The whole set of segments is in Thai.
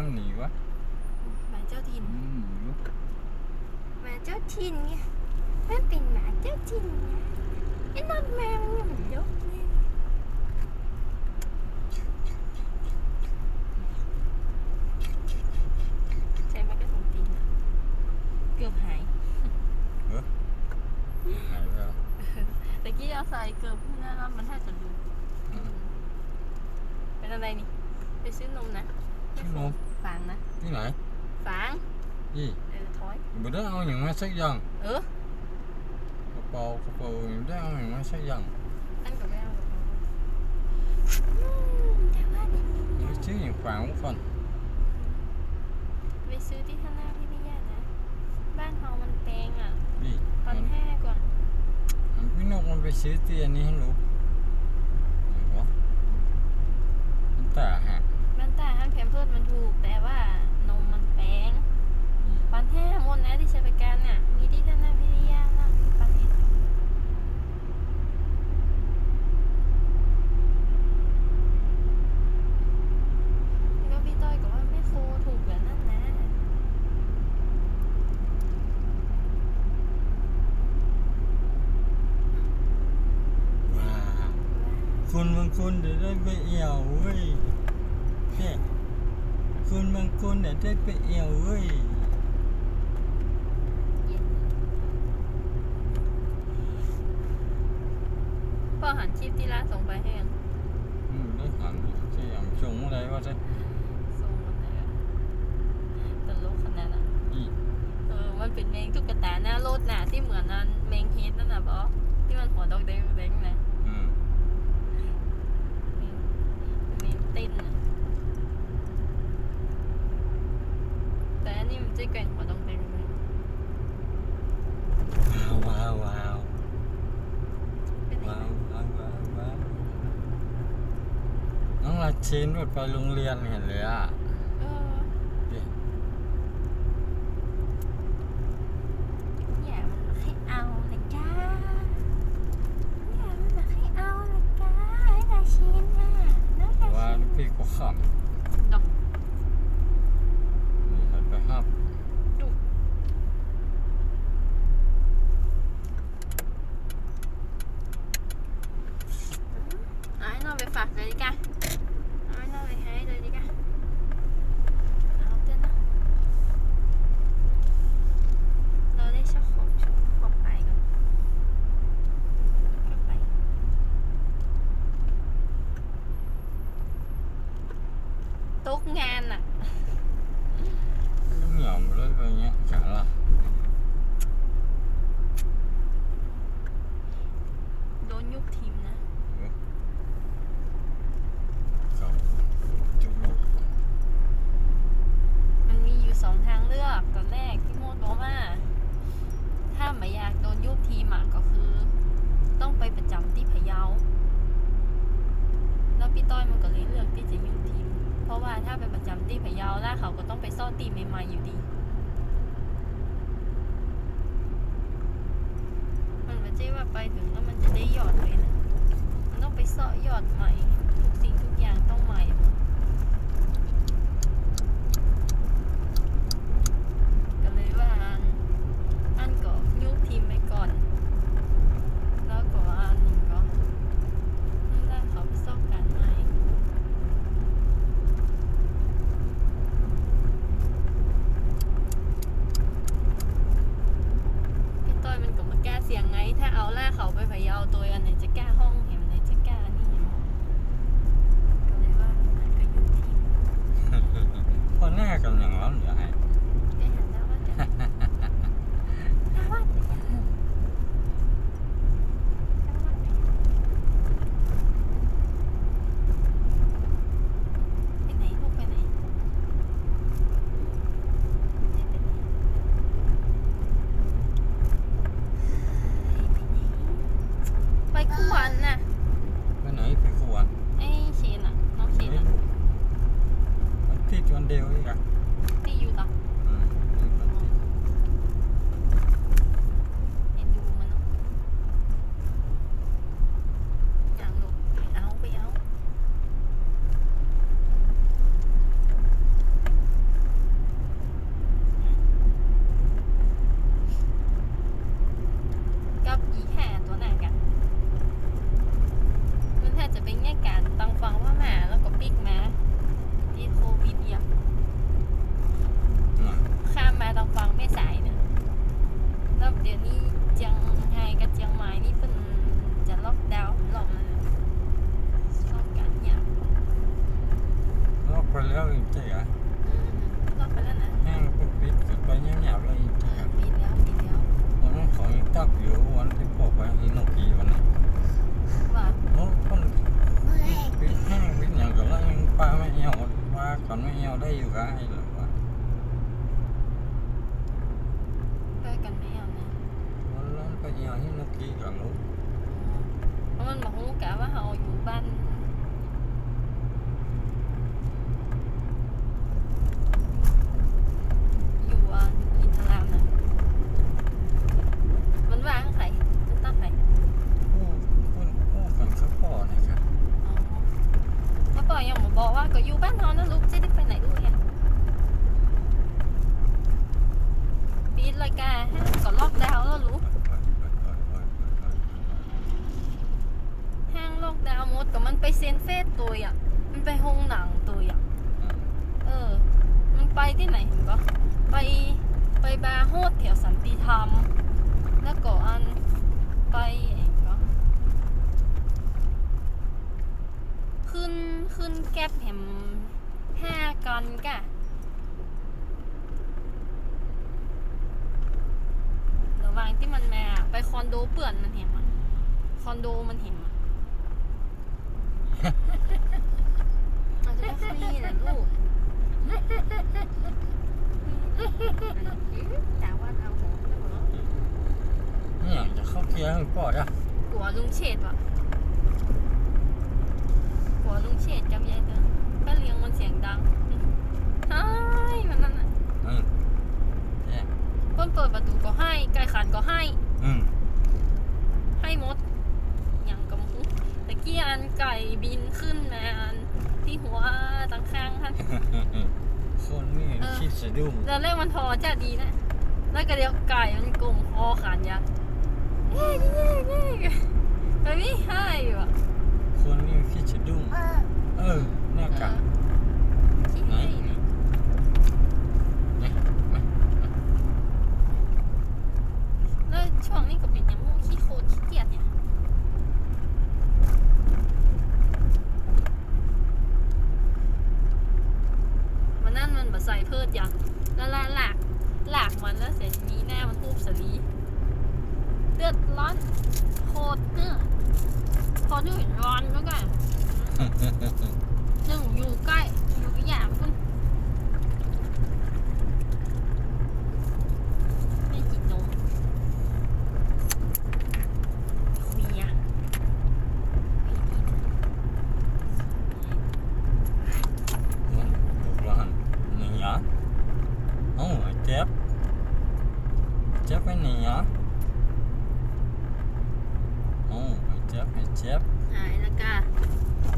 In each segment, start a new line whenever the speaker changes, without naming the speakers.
แล้วหนีวะ
หมาเจ้าถิ่น
อืมลุก
หมาเจ้าถิ่นไงมันเป็นหมาเจ้าถิ่นไงไอ้นอนแมวเนี่ยมันยกเนี่ยใช้ไม้กระทุงตีนอะเกือบหาย
หายไปแล้ว
ตะกี้เอาใส่เกือบพุ่งหน้าแล้วมันแทบจะรู้
อืม
เป็นอะไรนี่ ไปซื้อนมนะ
ซื้อนม
ฝางนะ
ที่ไหน
ฝาง
นี่
เออถอย
บ่ได้เอาอย่างมาสักอย่าง
เออก
ระเป๋ากระเป๋าไม่ได้เอาอย่างมาสักอย่าง
อันกับแม่เอากับเขาอืมแต่ว่านี่
ไปซื้ออย่างฝางก่อน
ไปซื้อที่ธนาพิทยานะ บ้านเฮามันแพงอะ
นี่
พันห้าก่อน
มันพี่นกมันไปซื้อเตียนนี้ให้ลูกไหนวะมันตาหัก
บ้านตาห้างแพมเพิร์ดมันถูก แต่ว่านมมันแพง
อืม
พันห้าหมดนะที่ใช้บริการน่ะ มีที่ธนาพิทยานะพันเอ็ดแล้วก็พี่ต้อยก็ว่าไม่โคถูกแบบนั้นนะ
ว้าคุณบางคนเดี๋ยวได้ไปเอี่ยวเว้ยเนี่ย คุณบางคนเดี๋ยได้ไปเอวเว้ย
พ่อหันชีพที่ร้านส่งไปให้ยัง
อืมได้หันใช่ยังชงอะไรวะใช่
ส่งมันเลยอะตลกขนาดนั้น
อี
เออมันเป็นแมงตุ๊กตาหน้ารถน่ะที่เหมือนนั้นแมงเฮดนั่นน่ะบอที่มันหัวดอกเด้งเด้งๆนะ
อืม
แมงแมงเต้นน่ะ แต่อันนี้มันจะแกว่งหัวดอกเด้งเลย
ว้าวว้าวว้าว
เป็นไง
ว้าวว้าวว้าวว้าวน้องราชินหมดไปโรงเรียนเห็นเลยอะ
เออ
เนี่ย
อย่ามันมาให้เอาเลยจ้าอย่ามันมาให้เอาเลยจ้าไอ้ดาชินน่ะน้องดา
ว่า
ชิน
พี่ก็ข
ดอกำ
นี่หันไปห้าม
เอาไอ้นอนไปฝากเลยดิกะเอาไอ้นอนไปให้เลยดิกะเอาเต้นนะเราได้ชักขอบชักขอบไปก่อนกลับไป ตกงานอะ
เหนียวมาเลยไปเงี้ยขาละ
โดนยุบทีมนะ
ครับจุกลูก
มันมีอยู่สองทางเลือกตอนแรกพี่โมดบอกว่า ถ้าไม่อยากโดนยุบทีมอะก็คือ ต้องไปประจำที่พะเยาแล้วพี่ต้อยมันก็เลยเลือกที่จะยุบทีมเพ ราะว่าถ้าไปประจำที่พะเยาล่าเขาก็ต้องไปซ่อนตีใหม่ๆอยู่ดี มันไม่ใช่ว่าไปถึงแล้วมันจะได้ยอดเลยนะ มันต้องไปเสาะยอดใหม่ ทุกสิ่งทุกอย่างต้องใหม่หมด ก็เลยว่าอันอันก็ยุบทีมไปก่อน แล้วก็อันหนึ่งก็นั่นแหละเขาไปสอบกันใหม่พี่ต้อยมันก็มากล้าเสียงไง ถ้าเอาล่าเขาไปพะเยาตัวอันไหนจะกล้าห้องเห็นไหนจะกล้านี่เห็นก็เลยว่าอันก็ยุบทีม
พอหน้ากันอย่างนั้นเหรอไอ้
ได้หันหน้าว่าจะหน้าว่าจะหน้าว่าจะไปไหนลูกไปไหนไม่ไปไหนไปขวันน่ะ
ไปไหนไปขวาน
ไอ้เชนอะ น้องเชนอะ
วันที่วันเดียวอีกอะ
ที่อยู่ต่อ
อืมวันที่
เห็นอยู่มันเนาะอย่างลูกไปเอาไปเอา
ไป แล้วอีกเจ๊อะ
อืมล็อกไปแล้วนะ
แห้งปุ๊บปิดขึ้นไปเงียบๆเลยอีก
เจ๊อ
อะ
ปิดแล้วปิดแล้ว
วันนั้นของอีกตับอยู่วันที่บอกไปอีโนกีวันนั้น
ว่า
โอ้คนปิดแห้งปิดอย่างก็แล้วยังปลาไม่เอี่ยวปลาก่อนไม่เอี่ยวได้อยู่กับไอ้หรือว่า
ไปกันไม่เอานะ
วันนั้นไปเอี่ยวที่โนกีกับลูก
เพราะมันบอกลูกกะว่าเราอยู่บ้านอยู่อะอินทรามนะมันว่างใครมันตั้งใคร
ผู้ผู้ผู้กันเขาพ่อนะครับ
อ๋อแล้วปอยยังมาบอกว่าก็อยู่บ้านเรานะลูกจะได้ไปไหนลูกเนี่ยปีดเลยกาให้ก็ล็อกดาวน์แล้วลูก ห้างโลกดาวน์หมดก็มันไป เซนเฟสตัวอะมันไปโรงหนังตัวอะเออ มันไปที่ไหนเห็นก็ไปไปบาร์โฮสแถวสันติธรรม แล้วก็อันไปเองก็ขึ้นขึ้นแก๊ปแหมห้ากันกะระหว่างที่มันมาไปคอนโดเปื่อนมันเห็นอะคอนโดมันเห็นอะ เราจะได้ฟรีนะลูกแต่ว่าเอาหมเหรอ
นี่ อยากจะเข้าเกียร์ให้พ่อจ้ะ
กลัวลุงเฉดว่ะกลัวลุงเฉดกับยายเดินก็เลี้ยงมันเสียงดังใช่มันนั่นน่ะ
อืมเนี่ย
เพิ่นเปิดประตูก็ให้ไก่ขันก็ให้
อืม
ให้หมดอย่างกำพุตะกี้อันไก่บินขึ้นมาอันที่หัวตังข้างท่าน
คนนี่คิดสะดุ้ง
ตอนแรกมันพอจะดีนะ แล้วก็เดี๋ยวไก่มันกลมคอขานยั กษ์เย้เย้เย้ไปนี่ให้ว่ะ
คนนี่คิดสะดุ้งเออเนี่ยกะ
ขี้
ไหน
ให้
นี่นี่มา
แล้วช่วงนี้ก็เป็นยังมูขี้โคตรขี้เกียจเนี่ยมันนั่นมันแบบใส่เพิดยังแล้วละหลากหลากมันแล้วเสร็จนี้หน้ามันทูบสลี เดือดร้อนโคตรเนี่ยพอที่เห็นร้อนแล้วกันหนึ่งอยู่ใกล้อยู่กับอย่างคุณไม่กินนมคุยอะไม่ดีนะ
ถูกแล้วหันนี่เหรอโอ้ยเจ็บเจ็บไปนี่เหรอโอ้ยเจ็บไอ้เจ็บ
หายแล้วกะ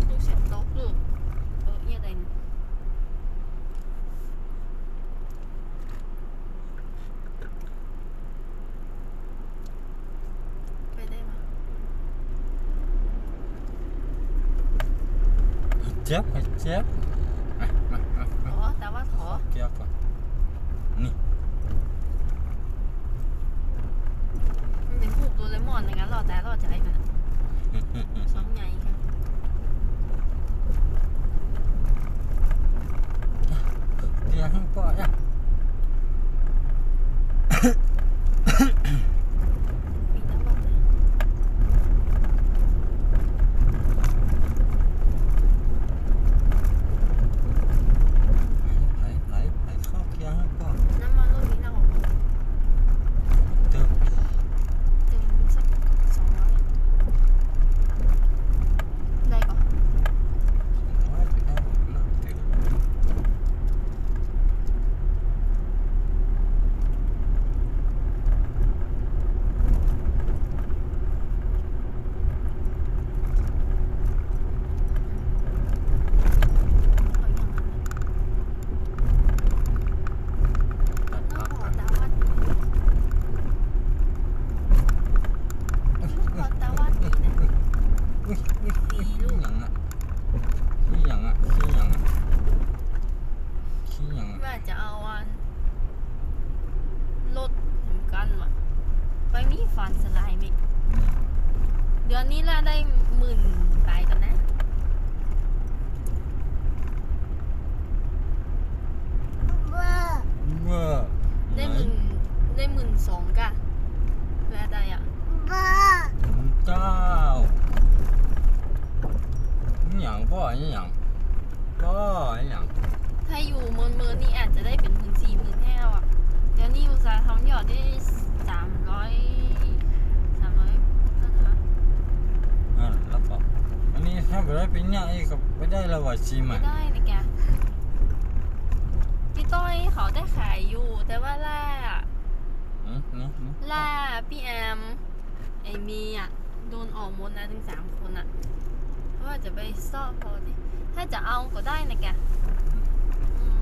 ลูกเสียบล็อกลูกเออเอียอะไรเนี่ยไปได้ปะ
เจ็บไอ้เจ็บมามามา
ข
มา
อแต่ว่าขอ
เกียร์ก่อนนี่
มันเป็นผูกโดเรมอนในงั้นรอแต่รอใจมันอะสองใหญ่กัน
เกียร์ให้พ่อจ้ะ
มีทั้งหมดเลย
ไหลไหลไหลเข้าเกียร์ให้พ่อ
น้ำมันลูกนี้เราออกมา
เติม
เติมสักสองร้อย
ก็ไอ้หยัง
ถ้าอยู่เมินเมินๆนี่อาจจะได้เป็นหมื่นสี่หมื่นห้าอะเดี๋ยวนี้อุตสาห์ทำยอดได้สามร้อยสามร้อยเท่าไหร่วะ
อ่าแล้วก็ อันนี้ถ้าเกิดว่าเป็นเนี่ยไอ้ก็ไม่ได้และว่าชิม
ไม่
อะ
ได้นะแกพี่ต้อยเขาได้ขายอยู่ แต่ว่าล่า
อืมนี่นี่
ล่า พี่แอม ไอมีอะ โดนออกหมดนะถึงสามคนอะ เพราะว่าจะไปซ่อมพอดิถ้าจะเอาก็ได้นะแกอืม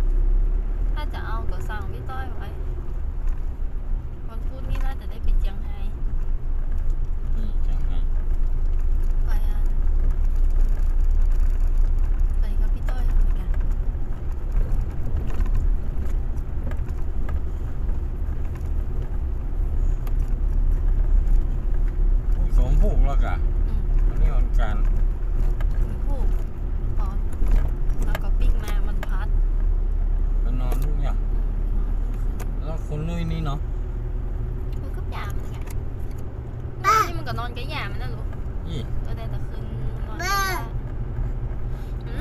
ถ้าจะเอาก็สั่งพี่ต้อยไว้วันพุธนี้น่าจะได้ไปเจียงไฮ้
นี่จังไง
ไปอะไปกับพี่ต้อยเหมือนกัน
ผู้สมผูกแล้วกะ
อืม
อันนี้มันการ
ผูกตอนแล้วก็ปิ้งมามันพัด
ไปนอนทุกอย่าง
อืมนอน
แล้วคนลุยนี่เนาะ
คืนกับยามันไงนี่มันก็นอนกับยามันนะลูก
อี
ก็ได้แต่คืนนอนกับยา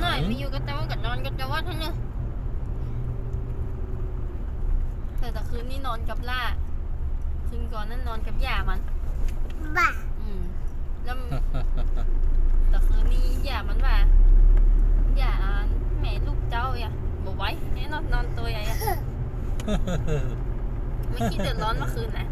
หน่อย ไม่อยู่ก็แต่ว่าก็นอนกับจะว่าทั้งเนี่ยแต่แต่คืนนี้นอนกับล่า คืนก่อนนั่นนอนกับยามัน
บ้า
อืมแล้วแต่คืนนี้อย่ามันว่าอย่าแม่ลูกเจ้าอย่าบอกไว้แน่นอนนอนตัวใหญ่อะไม่คิดเดือดร้อนเมื่อคืนนะ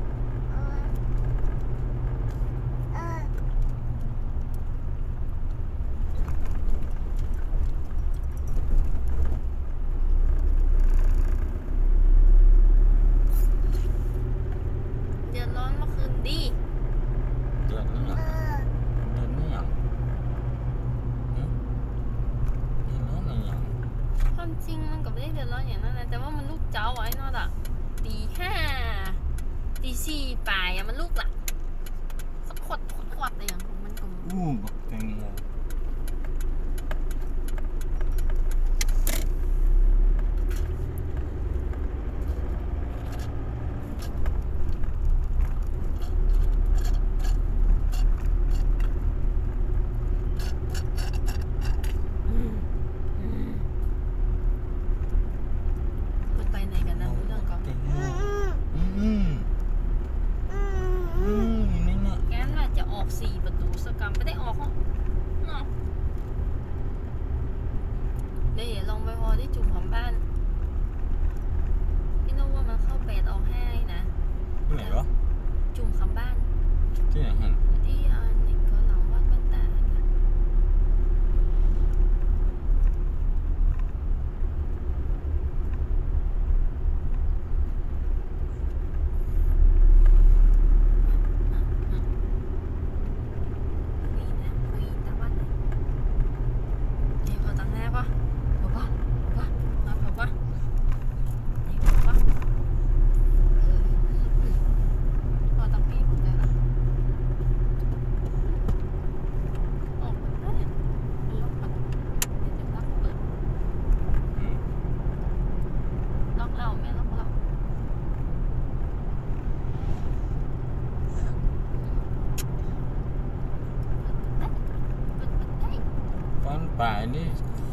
ป่ายนี่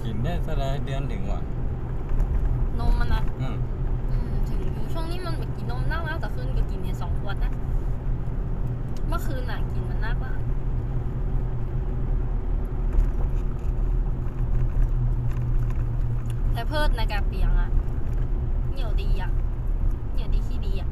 กินได้เท่า
ไร
เดื
อนถึงวะ
นมมันนะ
อืม
อืมถึงอยู่ช่วงนี้มันแบบกินนมนักแล้วแต่คืนก็กินเนี่ยสองขวดนะ เมื่อคืนน่ะกินมันนักว่าแต่เพิดในกาเปียงอะเหนียวดีอะเหนียวดีขี้ดีอะ